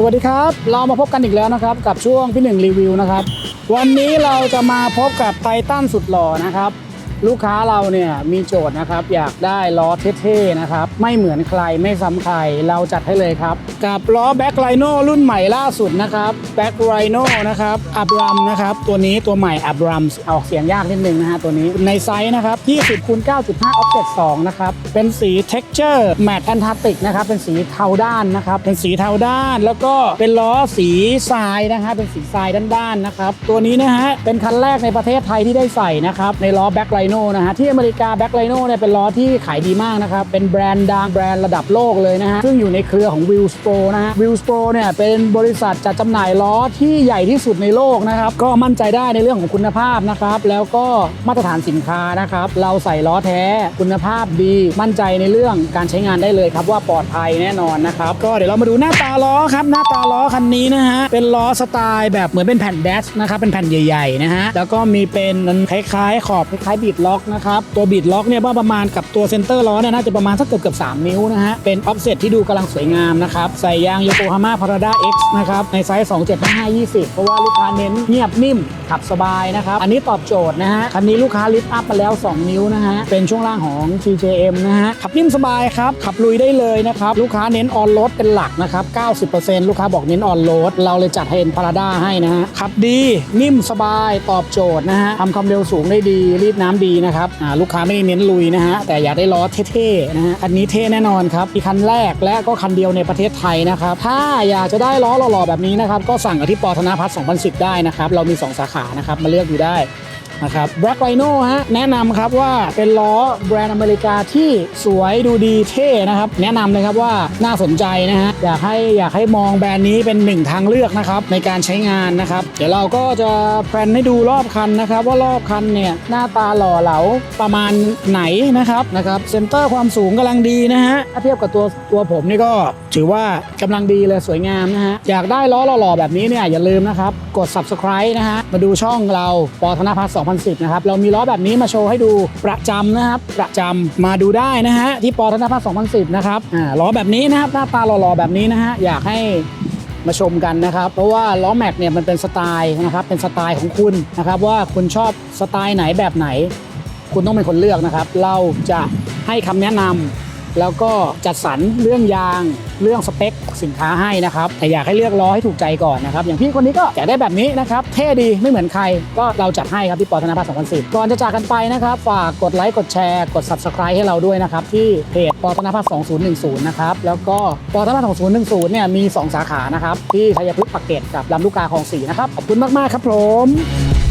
สวัสดีครับ เรามาพบกันอีกแล้วนะครับ กับช่วงพี่หนึ่งรีวิวนะครับ วันนี้เราจะมาพบกับไททันสุดหล่อนะครับ ลูกค้าเราเนี่ยมีโจทย์นะครับ อยากได้ล้อเท่ๆนะครับ ไม่เหมือนใครไม่ซ้ำใครเราจัดให้เลยครับ กับล้อแบ็คไ i โนรุ่นใหม่ล่าสุดนะครับแบ็คไ i โนนะครับอับรัมนะครับ ตัวนี้ตัวใหม่อับรัมออกเสียงยากนิดนึงนะฮะตัวนี้ในไซส์นะครับ20คูณ9.5 offset 2นะครับ เป็นสี texture matte antarctic นะครับ เป็นสีเทาด้านนะครับ เป็นสีเทาด้าน แล้วก็เป็นล้อสีทรายนะฮะเป็นสีทรายด้านๆนะครับ ตัวนี้นะฮะเป็นคันแรกในประเทศไทยที่ได้ใส่นะครับในล้อ Back Rhino นะฮะที่อเมริกา Back Rhino เนี่ยเป็นล้อที่ขายดีมากนะครับ เป็นแบรนด์ดังแบรนด์ระดับโลกเลยนะฮะ ซึ่งอยู่ในเครือของ Wheels Pro นะฮะ Wheels Pro เนี่ยเป็นบริษัทจัดจำหน่ายล้อที่ใหญ่ที่สุดในโลกนะครับ ก็มั่นใจได้ในเรื่องของคุณภาพนะครับ แล้วก็มาตรฐานสินค้านะครับ เราใส่ล้อแท้คุณภาพดี มั่นใจในเรื่องการใช้งานได้เลยครับว่าปลอดภัยแน่นอนนะครับ ก็เดี๋ยวเรามาดูหน้าตาล้อครับ หน้าตาล้อคันนี้นะฮะ เป็นล้อสไตล์แบบเหมือนเป็นแผ่นแดชนะครับ เป็นแผ่นใหญ่ๆนะฮะ แล้วก็มีเป็นคล้ายๆ ขอบคล้ายๆบีดล็อกนะครับ ตัวบีดล็อกเนี่ยว่าประมาณกับตัวเซนเตอร์ล้อเนี่ยน่าจะประมาณสักเกือบเกือบ3นิ้วนะฮะ เป็นออฟเซ็ตที่ดูกำลังสวยงามนะครับ ใส่ยางโยโกฮาม่าพาราด้า X นะครับ ในไซส์ 275 20 เพราะว่าลูกค้าเน้นเงียบนิ่ม ขับสบายนะครับ อันนี้ตอบโจทย์นะฮะ คันนี้ลูกค้าลิฟต์อัพมาแล้ว 2 นิ้วนะฮะ เป็นช่วงล่างของ TJM นะฮะ ขับนิ่มสบายครับ ขับลุยได้เลยนะครับ ลูกค้าเน้นออนโรดเป็นหลักนะครับ 90%ลูกค้าบอกเน้นออนโรดเราเลยจัดให้เป็นพาราด้าให้นะฮะขับดีนิ่มสบายตอบโจทย์นะฮะทำความเร็วสูงได้ดีรีดน้ำดีนะครับลูกค้าไม่ได้เน้นลุยนะฮะแต่อยากได้ล้อเท่ๆนะฮะอันนี้เท่แน่นอนครับมีคันแรกและก็คันเดียวในประเทศไทยนะครับถ้าอยากจะได้ล้อหล่อๆแบบนี้นะครับก็สั่งกับที่ปอธนาพัฒน์2010 ได้นะครับเรามี 2 สาขานะครับมาเลือกดูได้ นะครับ Black Rhino ฮะ แนะนำครับว่าเป็นล้อแบรนด์อเมริกาที่สวยดูดีเท่นะครับ แนะนำเลยครับว่าน่าสนใจนะฮะ อยากให้อยากให้มองแบรนด์นี้เป็นหนึ่งทางเลือกนะครับในการใช้งานนะครับ เดี๋ยวเราก็จะแพลนให้ดูรอบคันนะครับ ว่ารอบคันเนี่ยหน้าตาหล่อเหลาประมาณไหนนะครับนะครับเซนเตอร์ความสูงกำลังดีนะฮะถ้าเทียบกับตัวตัวผมนี่ก็ถือว่ากำลังดีเลยสวยงามนะฮะอยากได้ล้อหล่อๆแบบนี้เนี่ยอย่าลืมนะครับกด subscribe นะฮะมาดูช่องเราปอธนพัฒน์2010 นะครับ เรามีล้อแบบนี้มาโชว์ให้ดูประจำนะครับ ประจำมาดูได้นะฮะที่ปอธนพัฒน์2010 นะครับอ่าล้อแบบนี้นะครับหน้าตาหล่อๆแบบนี้นะฮะอยากให้มาชมกันนะครับ เพราะว่าล้อแม็กเนี่ยมันเป็นสไตล์นะครับเป็นสไตล์ของคุณนะครับว่าคุณชอบสไตล์ไหนแบบไหน คุณต้องเป็นคนเลือกนะครับ เราจะให้คำแนะนำ แล้วก็จัดสรรเรื่องยางเรื่องสเปคสินค้าให้นะครับแต่อยากให้เลือกล้อให้ถูกใจก่อนนะครับอย่างพี่คนนี้ก็อยากได้แบบนี้นะครับเท่ดีไม่เหมือนใครก็เราจัดให้ครับที่ปอธนาภา2010 ก่อนจะจากกันไปนะครับ ฝากกดไลค์กดแชร์กด subscribe ให้เราด้วยนะครับที่เพจปอธนาภา2010 นะครับแล้วก็ปอธนาภา2010 เนี่ยมี 2 สาขานะครับที่ชัยพฤกษ์ปากเกร็ดกับลำลูกกาคลองสีนะครับขอบคุณมากๆครับผม